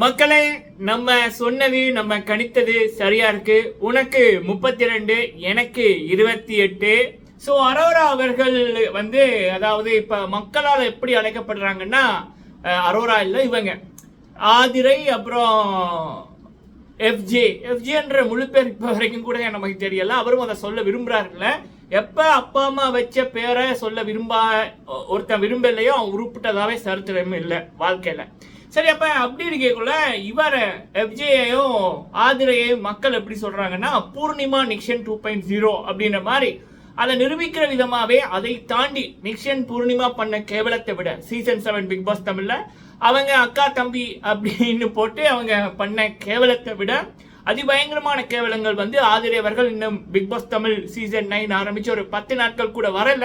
மக்களே நம்ம சொன்னது நம்ம கணித்தது சரியா இருக்கு. உனக்கு முப்பத்தி ரெண்டு எனக்கு இருபத்தி எட்டு. ஸோ அரோரா அவர்கள் வந்து அதாவது இப்ப மக்களால் எப்படி அழைக்கப்படுறாங்கன்னா அரோரா இல்லை இவங்க. ஆதிரை அப்புறம் எஃப்ஜே. எஃப்ஜேன்ற முழு பேர் இப்போ வரைக்கும் கூட நமக்கு தெரியல. அவரும் அதை சொல்ல விரும்புறாருல்ல. எப்போ அப்பா அம்மா வச்ச பேரை சொல்ல விரும்பா ஒருத்தன் விரும்பலையோ அவன் உருப்பிட்டதாவே சரித்திரமும் இல்லை வாழ்க்கையில். சரி அப்ப அப்படி இருக்கக்குள்ள இவர எஃப்ஜேயையும் ஆதிரையையும் மக்கள் எப்படி சொல்றாங்கன்னா Poornima Nixen two point zero அப்படின்ற மாதிரி அதை நிரூபிக்கிற விதமாவே அதை தாண்டி நிக்ஷன் பூர்ணிமா பண்ண கேவலத்தை விட சீசன் செவன் பிக் பாஸ் தமிழ்ல அவங்க அக்கா தம்பி அப்படின்னு போட்டு அவங்க பண்ண கேவலத்தை விட அதிபயங்கரமான கேவலங்கள் வந்து ஆதிரியவர்கள் இன்னும் Bigg Boss Tamil season nine ஆரம்பிச்சு ஒரு பத்து நாட்கள் கூட வரல.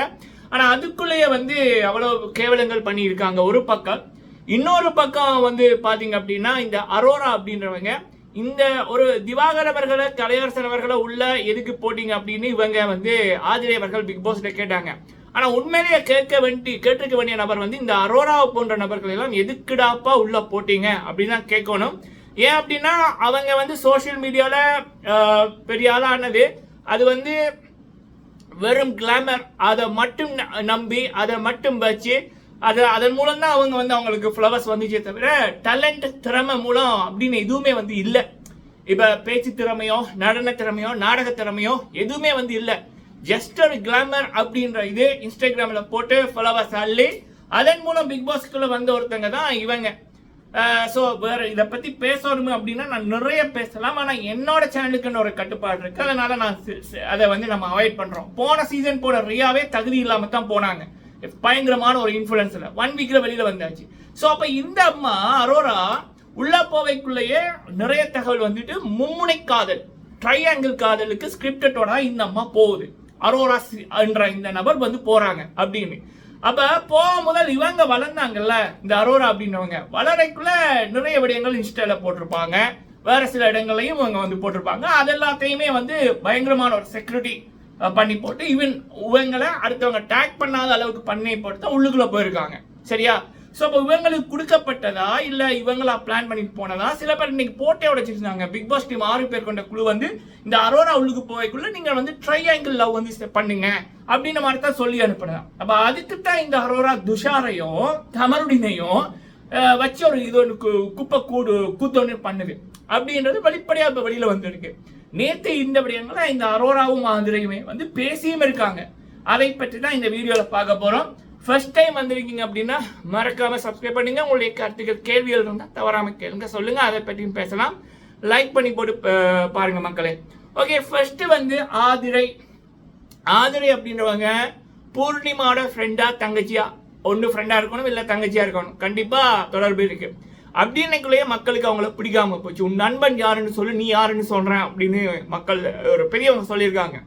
ஆனா அதுக்குள்ளேயே வந்து அவ்வளவு கேவலங்கள் பண்ணியிருக்காங்க ஒரு பக்கம். இன்னொரு பக்கம் வந்து பார்த்தீங்க அப்படின்னா இந்த அரோரா அப்படின்றவங்க இந்த ஒரு திவாகர் அவர்களை கலையரசன் அவர்களை உள்ள எதுக்கு போட்டீங்க அப்படின்னு இவங்க வந்து ஆதிரை அவர்கள் பிக் பாஸ்ல கேட்டாங்க. ஆனா உண்மையிலேயே கேட்க வேண்டி கேட்டிருக்க வேண்டிய நபர் வந்து இந்த அரோரா போன்ற நபர்கள் எல்லாம் எதுக்குடாப்பா உள்ள போட்டீங்க அப்படின்னு தான் கேட்கணும். ஏன் அப்படின்னா அவங்க வந்து சோஷியல் மீடியால பெரிய ஆளானது அது வந்து வெறும் கிளாமர் அதை மட்டும் ந- நம்பி அதை மட்டும் வச்சு அது அதன் மூலம் தான் அவங்க வந்து அவங்களுக்கு ஃப்ளவர்ஸ் வந்துச்சே தவிர டேலண்ட் திறமை மூலம் அப்படின்னு எதுவுமே வந்து இல்லை. இப்போ பேச்சு திறமையோ நடன திறமையோ நாடக திறமையோ எதுவுமே வந்து இல்லை. ஜஸ்ட் ஒரு கிளாமர் அப்படின்ற இது இன்ஸ்டாகிராமில் போட்டு ஃபாலோவர்ஸ் அள்ளி அதன் மூலம் பிக் பாஸ்க்குள்ள வந்த ஒருத்தங்க தான் இவங்க. ஸோ வேற இதை பற்றி பேசணும் அப்படின்னா நான் நிறைய பேசலாம். ஆனால் என்னோட சேனலுக்குன்னு ஒரு கட்டுப்பாடு இருக்குது அதனால நான் அதை வந்து நம்ம அவாய்ட் பண்ணுறோம் போன சீசன் போன ரியாவே தகுதி இல்லாமல் தான் போனாங்க. பயங்கரமான ஒரு இன்ஃப்ளூயன்ஸில் ஒன் வீக்கில் வெளியில் வந்தாச்சு. ஸோ அப்போ இந்த அம்மா அரோரா உள்ளே போவைக்குள்ளேயே நிறைய தகவல் வந்துட்டு மும்முனை காதல் ட்ரையாங்கிள் காதலுக்கு ஸ்கிரிப்டடோட இந்த அம்மா போகுது. அரோரா சி- என்ற இந்த நபர் வந்து போகிறாங்க அப்படின்னு. அப்போ போக முதல் இவங்க வளர்ந்தாங்கல்ல இந்த அரோரா அப்படின்றவங்க வளரைக்குள்ள நிறைய விடயங்கள் இன்ஸ்டாவில் போட்டிருப்பாங்க. வேறு சில இடங்களையும் அவங்க வந்து போட்டிருப்பாங்க. அது எல்லாத்தையுமே வந்து பயங்கரமான ஒரு செக்யூரிட்டி பண்ணி போட்டு ஈவன் இவங்களை அடுத்தவங்க டேக் பண்ணாத அளவுக்கு பண்ணி போட்டு தான் உள்ளுக்குள்ள போயிருக்காங்க. சரியா? ஸோ அப்போ இவங்களுக்கு கொடுக்கப்பட்டதா? இல்லை இவங்களா பிளான் பண்ணிட்டு போனதா? சில பேர் இன்னைக்கு போட்டே உடைச்சிருந்தாங்க. பிக் பாஸ் டீம் ஆறு பேர் கொண்ட குழு வந்து இந்த அரோரா உள்ளுக்கு போய்க்குள்ள நீங்கள் வந்து ட்ரையாங்கிள் லவ் வந்து பண்ணுங்க. அப்படின்ற மாதிரி தான் சொல்லி அனுப்பினதான் அப்போ அதுக்கு தான் இந்த அரோரா துஷாரையும் தமருடினையும் வச்சு ஒரு இது ஒன்று கு- குப்பை கூடு கூத்தொன்று பண்ணுது. அப்படின்றது வெளிப்படையாக இப்போ வெளியில் வந்திருக்கு. நேற்று இந்த விடயங்களை இந்த அரோராவும் ஆந்திரையுமே வந்து பேசியும் இருக்காங்க. அதை பற்றி தான் இந்த வீடியோவில் பார்க்க போகிறோம் ஃபர்ஸ்ட் டைம் வந்திருக்கீங்க அப்படின்னா மறக்காம சப்ஸ்கிரைப் பண்ணுங்க. உங்களுடைய கருத்துக்கள் கேள்விகள் இருந்தால் தவறாம கேளுங்க சொல்லுங்க. அதை பற்றியும் பேசலாம். லைக் பண்ணி போட்டு பாருங்கள் பாருங்க மக்களே. ஓகே ஃபர்ஸ்ட் வந்து ஆதிரை. ஆதிரை அப்படின்றவங்க பூர்ணிமாவோட ஃப்ரெண்டா தங்கச்சியா? ஒன்று ஃப்ரெண்டாக இருக்கணும் இல்லை தங்கச்சியாக இருக்கணும்? கண்டிப்பாக தொடர்பு இருக்குது அப்படின்னைக்குள்ளேயே மக்களுக்கு அவங்கள பிடிக்காம போச்சு. உன் நண்பன் யாருன்னு சொல்லு நீ யாருன்னு சொல்கிறேன் அப்படின்னு மக்கள் ஒரு பெரியவங்க சொல்லியிருக்காங்க.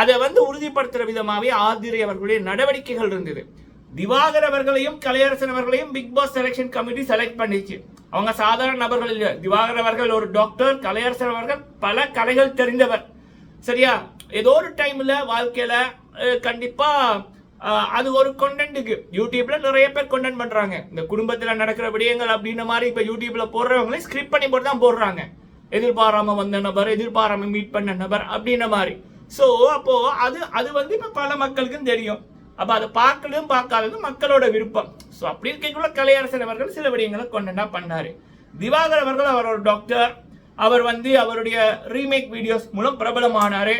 அதை வந்து உறுதிப்படுத்துகிற விதமாகவே ஆதிரை அவர்களுடைய நடவடிக்கைகள் இருந்தது. திவாகர் அவர்களையும் கலையரசன் அவர்களையும் Bigg Boss selection committee select பண்ணிச்சு. அவங்க சாதாரண நபர்கள் இல்லை. திவாகர் அவர்கள் ஒரு டாக்டர் கலையரசன் அவர்கள் பல கலைகள் தெரிந்தவர். சரியா? ஏதோ ஒரு டைம்ல வாழ்க்கையில கண்டிப்பாக கண்டிப்பா அது ஒரு கொண்டென்ட்டுக்கு யூடியூப்ல நிறைய பேர் கொண்டென்ட் பண்றாங்க. இந்த குடும்பத்துல நடக்கிற விடயங்கள் அப்படின்ற மாதிரி இப்ப யூடியூப்ல போடுறவங்களே ஸ்கிரிப்ட் பண்ணி போட்டு தான் போடுறாங்க. எதிர்பாராம வந்த நபர் எதிர்பாராம மீட் பண்ண நபர் அப்படின்ற மாதிரி. ஸோ அப்போ அது அது வந்து இப்போ பல மக்களுக்கும் தெரியும். அப்போ அதை பார்க்கலும் பார்க்காததும் மக்களோட விருப்பம். ஸோ அப்படி இருக்கக்குள்ள கலையரசன் அவர்கள் சில விடயங்களை கொண்டா பண்ணார். திவாகர் அவர்கள் அவர் ஒரு டாக்டர் அவர் வந்து அவருடைய ரீமேக் வீடியோஸ் மூலம் பிரபலமானாரு.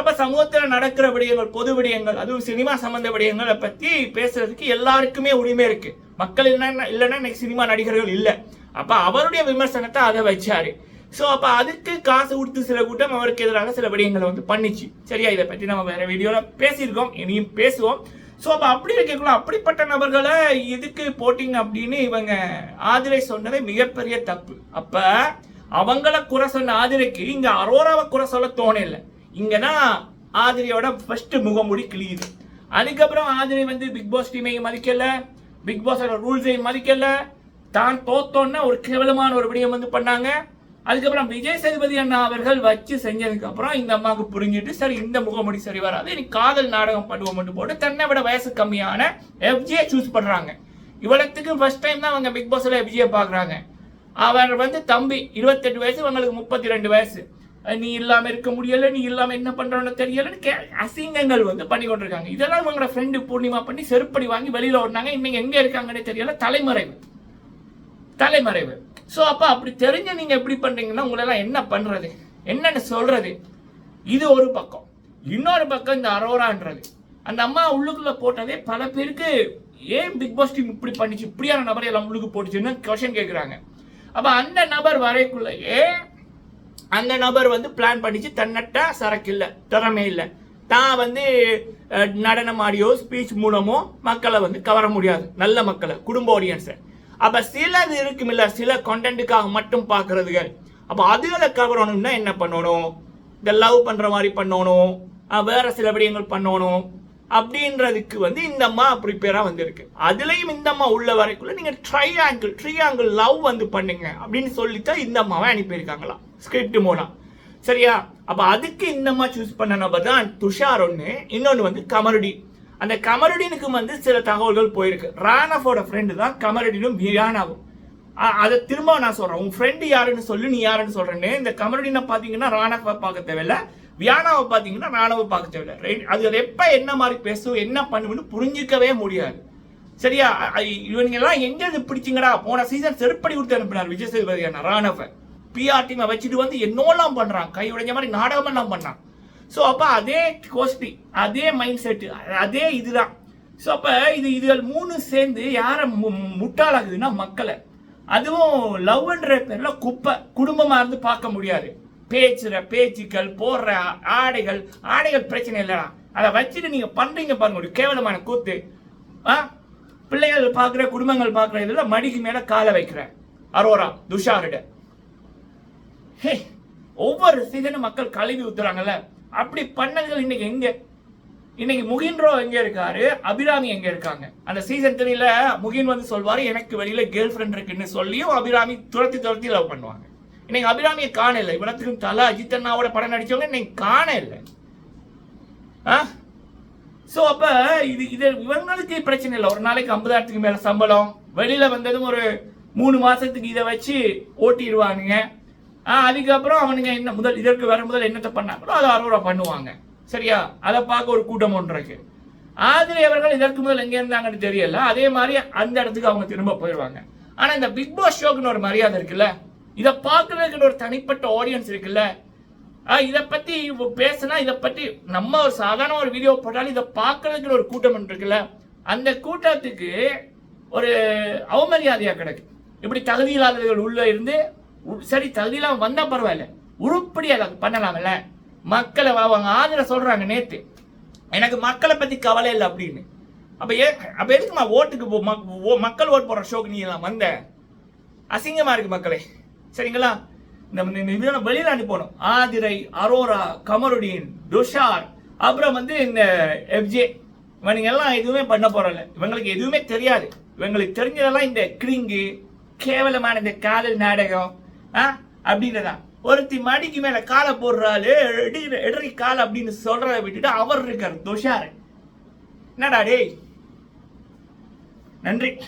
அப்போ சமூகத்தில் நடக்கிற விடயங்கள் பொது விடயங்கள் அதுவும் சினிமா சம்பந்த விடயங்களை பற்றி பேசுறதுக்கு எல்லாருக்குமே உரிமை இருக்கு. மக்கள் இல்லைன்னா இல்லைன்னா இன்னைக்கு சினிமா நடிகர்கள் இல்லை. அப்போ அவருடைய விமர்சனத்தை அதை வச்சாரு. ஸோ அப்போ அதுக்கு காசு கொடுத்து சில கூட்டம் அவருக்கு எதிராக சில விடயங்களை வந்து பண்ணிச்சு. சரியா? இதை பற்றி நம்ம வேற வீடியோவில் பேசியிருக்கோம் இனியும் பேசுவோம். ஸோ அப்போ அப்படி இருக்கக்குள்ள அப்படிப்பட்ட நபர்களை எதுக்கு போட்டிங்க அப்படின்னு இவங்க ஆதிரை சொன்னதே மிகப்பெரிய தப்பு. அப்போ அவங்கள குறை சொன்ன ஆதிரைக்கு இங்கே அரோராவை குறை சொல்ல இங்கே தான் ஆதிரியோட ஃபஸ்ட்டு முகமுடி கிழியுது. அதுக்கப்புறம் ஆதிரி வந்து பிக் பாஸ் டீமையும் மதிக்கலை. பிக் பாஸோட ரூல்ஸையும் மதிக்கலை. தான் தோத்தோன்னா ஒரு கேவலமான ஒரு விடயம் வந்து பண்ணாங்க. அதுக்கப்புறம் விஜய் சேதுபதி அண்ணா அவர்கள் வச்சு செஞ்சதுக்கு அப்புறம் இந்த அம்மாவுக்கு புரிஞ்சுட்டு சரி இந்த முகமுடி சரி வராது. இனி காதல் நாடகம் பண்ணுவோம் மட்டும் போட்டு தன்னை விட வயசு கம்மியான எஃப்ஜியை சூஸ் பண்ணுறாங்க இவ்வளத்துக்கு ஃபர்ஸ்ட் டைம் தான் அவங்க பிக் பாஸில் எஃப்ஜியை பார்க்குறாங்க. அவர் வந்து தம்பி இருபத்தெட்டு வயசு உங்களுக்கு முப்பத்தி ரெண்டு வயசு. நீ இல்லாமல் இருக்க முடியல நீ இல்லாமல் என்ன பண்ணுறோன்னு தெரியலன்னு கே அசிங்கங்கள் வந்து பண்ணி கொண்டிருக்காங்க. இதெல்லாம் இவங்களோட ஃப்ரெண்டு பூர்ணிமா பண்ணி செருப்படி வாங்கி வெளியில் ஓடினாங்க. இன்னைக்கு எங்கே இருக்காங்கன்னு தெரியல தலைமறைவு. தலைமறைவு. ஸோ அப்போ அப்படி தெரிஞ்ச நீங்கள் எப்படி பண்ணுறீங்கன்னா உங்களெல்லாம் என்ன பண்ணுறது என்னென்னு சொல்கிறது இது ஒரு பக்கம். இன்னொரு பக்கம் இந்த அரோரான்றது. அந்த அம்மா உள்ளுக்குள்ளே போட்டதே பல பேருக்கு ஏன் பிக் பாஸ் டீம் இப்படி பண்ணிச்சு? இப்படியான நபரை எல்லாம் உள்ளுக்கு போட்டுச்சுன்னு கொஷன் கேட்குறாங்க அப்போ அந்த நபர் வரைக்குள்ளேயே அந்த நபர் வந்து பிளான் பண்ணிச்சு தன்னட்ட சரக்கு இல்லை திறமை இல்லை. தான் வந்து நடனம் ஆடியோ ஸ்பீச் மூலமோ மக்களை வந்து கவர முடியாது. நல்ல மக்களை குடும்ப ஆடியன்ஸை அப்போ சிலது இருக்குமில்ல சில கண்டென்ட்டுக்காக மட்டும் பார்க்கறதுகள் அப்போ அதுகளை கவரணும்னா என்ன பண்ணணும்? இந்த லவ் பண்ணுற மாதிரி பண்ணணும். வேறு வேற சில விடயங்கள் பண்ணணும். அப்படின்றதுக்கு வந்து இந்த அம்மா ப்ரிப்பேராக வந்திருக்கு. அதுலேயும் இந்த அம்மா உள்ள வரைக்குள்ள நீங்கள் ட்ரையாங்கிள் ட்ரையாங்கிள் லவ் வந்து பண்ணுங்க. அப்படின்னு சொல்லித்தான் இந்த அம்மாவை அனுப்பியிருக்காங்களாம். ஸ்கிரிப்ட் மூலம் சரியா? அப்போ அதுக்கு இந்த சூஸ் பண்ண நபர் தான் துஷார் ஒன்று இன்னொன்று வந்து கமருடி. அந்த கமருடினுக்கு வந்து சில தகவல்கள் போயிருக்கு. ராணஃபோட ஃப்ரெண்டு தான் கமருடினும் வியானாவும் அதை திரும்ப நான் சொல்கிறேன் உன் ஃப்ரெண்டு யாருன்னு சொல்லி நீ யாருன்னு சொல்கிறேன்னு இந்த கமருடினை பார்த்தீங்கன்னா ராணாவை பார்க்க தேவையில்ல. வியானாவை பார்த்தீங்கன்னா ராணவை பார்க்க தேவையில்ல. ரைட் அது அது என்ன மாதிரி பேசும் என்ன பண்ணுன்னு புரிஞ்சிக்கவே முடியாது. சரியா? இவனுங்க எல்லாம் எங்க பிடிச்சிங்கடா? போன சீசன் செருப்படி கொடுத்து அனுப்பினார் விஜய் சேதுபதி அண்ணா ராணவ. பிஆர் டீமை வச்சுட்டு வந்து என்னோலாம் பண்ணுறான் கை உடைஞ்ச மாதிரி நாடகமெல்லாம் பண்ணான். ஸோ அப்போ அதே கோஷ்டி அதே மைண்ட் செட்டு அதே இதுதான். ஸோ அப்போ இது இதுகள் மூணு சேர்ந்து யாரை மு- முட்டாளாகுதுன்னா மக்களை. அதுவும் லவ்ன்ற பேரில் குப்பை. குடும்பமாக இருந்து பார்க்க முடியாது. பேச்சுற பேச்சுக்கள் போடுற ஆடைகள் ஆடைகள் பிரச்சனை இல்லைடா. அதை வச்சுட்டு நீங்கள் பண்ணுறீங்க பாருங்க ஒரு கேவலமான கூத்து. ஆ? பிள்ளைகள் பார்க்குற குடும்பங்கள் பார்க்குற இதில் மடிக்கு மேலே காலை வைக்கிற. அரோரா துஷாரிட. ஹே ஒவ்வொரு சீசனும் மக்கள் கழுவி ஊத்துறாங்கல்ல? அப்படி பண்ணதுகள் இன்னைக்கு எங்க? இன்னைக்கு முகின்றோ எங்க இருக்காரு? அபிராமி எங்க இருக்காங்க? அந்த சீசன் த்ரீல முகின் வந்து சொல்வாரு எனக்கு வெளியில கேர்ள் ஃப்ரெண்ட் இருக்குன்னு சொல்லியும் அபிராமி துரத்தி துரத்தி லவ் பண்ணுவாங்க. இன்னைக்கு அபிராமியை காண இல்லை இவ்வளத்துக்கும் தலா அஜித் அண்ணாவோட படம் நடிச்சவங்க இன்னைக்கு காண இல்லை ஆ? ஸோ அப்ப இது இது இவங்களுக்கு பிரச்சனை இல்லை. ஒரு நாளைக்கு ஐம்பதாயிரத்துக்கு மேல சம்பளம். வெளியில வந்ததும் ஒரு மூணு மாசத்துக்கு இதை வச்சு ஓட்டிடுவானுங்க. அதுக்கப்புறம் அவனுங்க என்ன முதல் இதற்கு வர முதல் என்னத்தை பண்ணாங்களோ அதை அறுவடை பண்ணுவாங்க. சரியா? அதை பார்க்க ஒரு கூட்டம் ஒன்று இருக்கு. ஆதிரி அவர்கள் இதற்கு முதல் எங்கே இருந்தாங்கன்னு தெரியல. அதே மாதிரி அந்த இடத்துக்கு அவங்க திரும்ப போயிடுவாங்க ஆனால் இந்த பிக் பாஸ் ஷோக்குன்னு ஒரு மரியாதை இருக்குல்ல? இதை பார்க்குறதுக்குன்னு ஒரு தனிப்பட்ட ஆடியன்ஸ் இருக்குல்ல? இதை பற்றி பேசுனா பேசினா இதை பற்றி நம்ம ஒரு சாதாரண ஒரு வீடியோ போட்டாலும் இதை பார்க்கறதுக்கு ஒரு கூட்டம் ஒன்று இருக்குல்ல? அந்த கூட்டத்துக்கு ஒரு அவமரியாதையாக கிடக்கு. இப்படி தகுதி இல்லாதவர்கள் இருந்து சரி தகுதி வந்தால் பரவாயில்ல. உருப்படி அதை பண்ணலாம்ல. மக்களை வா- அவங்க ஆதரவு சொல்கிறாங்க நேற்று எனக்கு மக்களை பற்றி கவலை இல்லை அப்படின்னு. அப்போ ஏ அப்போ எதுக்கு நான் ஓட்டுக்கு போ- மக்- ஓ- மக்கள் ஓட்டு போடுற ஷோக்கு நீ எல்லாம் வந்த? அசிங்கமாக இருக்கு மக்களே. சரிங்களா? இந்த இந்த இதெல்லாம் வெளியில அனுப்பணும் ஆதிரை அரோரா கமருடீன் துஷார் அப்புறம் வந்து இந்த எஃப்ஜே. இவனுங்க எல்லாம் எதுவுமே பண்ண போகிறல இவங்களுக்கு எதுவுமே தெரியாது. இவங்களுக்கு தெரிஞ்சதெல்லாம் இந்த கிரிங்கு கேவலமான இந்த காதல் நாடகம் ஆ? அப்படின்றதா? ஒருத்தி மடிக்கு மேல காலை போடுறாளு இடறி கால் அப்படின்னு சொல்றதை விட்டுட்டு அவர் இருக்கார் துஷார். என்னடா டேய்? நன்றி.